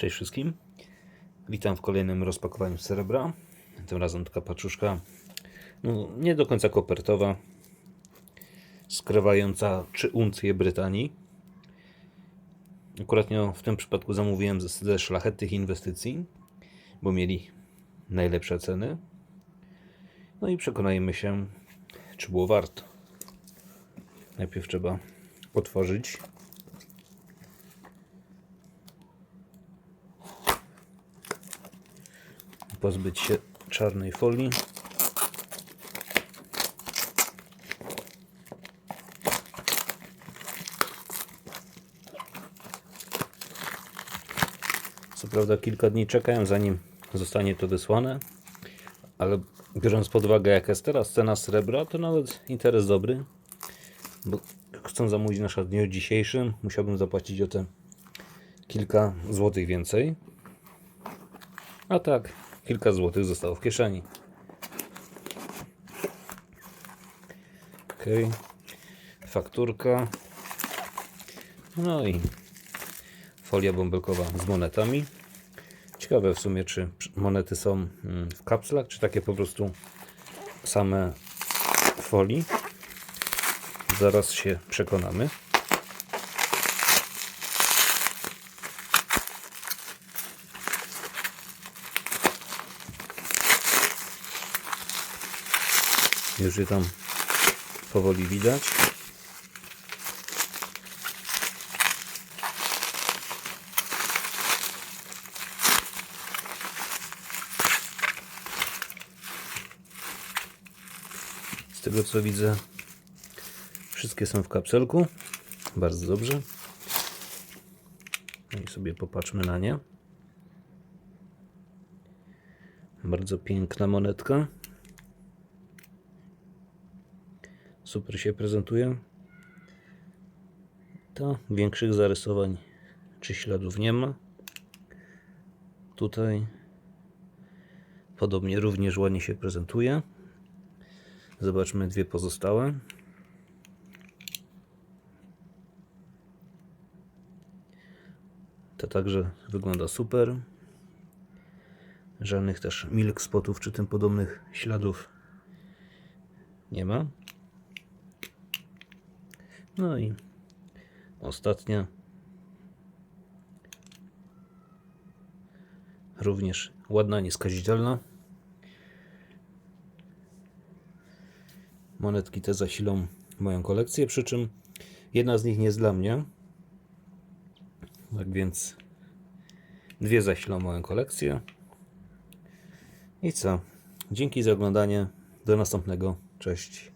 Cześć wszystkim. Witam w kolejnym rozpakowaniu srebra. Tym razem taka paczuszka no, nie do końca kopertowa, skrywająca 3 uncje Brytanii. Akuratnie w tym przypadku zamówiłem ze, ze szlachetnych inwestycji, bo mieli najlepsze ceny. No i przekonajmy się, czy było warto. Najpierw trzeba otworzyć pozbyć się czarnej folii. Co prawda kilka dni czekałem zanim zostanie to wysłane, ale biorąc pod uwagę jaka jest teraz cena srebra, to nawet interes dobry, bo chcąc zamówić na dniu dzisiejszym, musiałbym zapłacić o te kilka złotych więcej. A tak, kilka złotych zostało w kieszeni. Ok, fakturka. No i folia bąbelkowa z monetami. Ciekawe w sumie, czy monety są mm, w kapslach, czy takie po prostu same w folii. Zaraz się przekonamy. Już je tam powoli widać. Z tego co widzę, wszystkie są w kapselku. Bardzo dobrze. No i sobie popatrzmy na nie. Bardzo piękna monetka. Super się prezentuje. To większych zarysowań czy śladów nie ma. Tutaj podobnie również ładnie się prezentuje. Zobaczmy dwie pozostałe. To także wygląda super. Żadnych też milk spotów czy tym podobnych śladów nie ma. No i ostatnia. Również ładna, nieskazitelna. Monetki te zasilą moją kolekcję, przy czym jedna z nich nie jest dla mnie. Tak więc dwie zasilą moją kolekcję. I co? Dzięki za oglądanie. Do następnego. Cześć.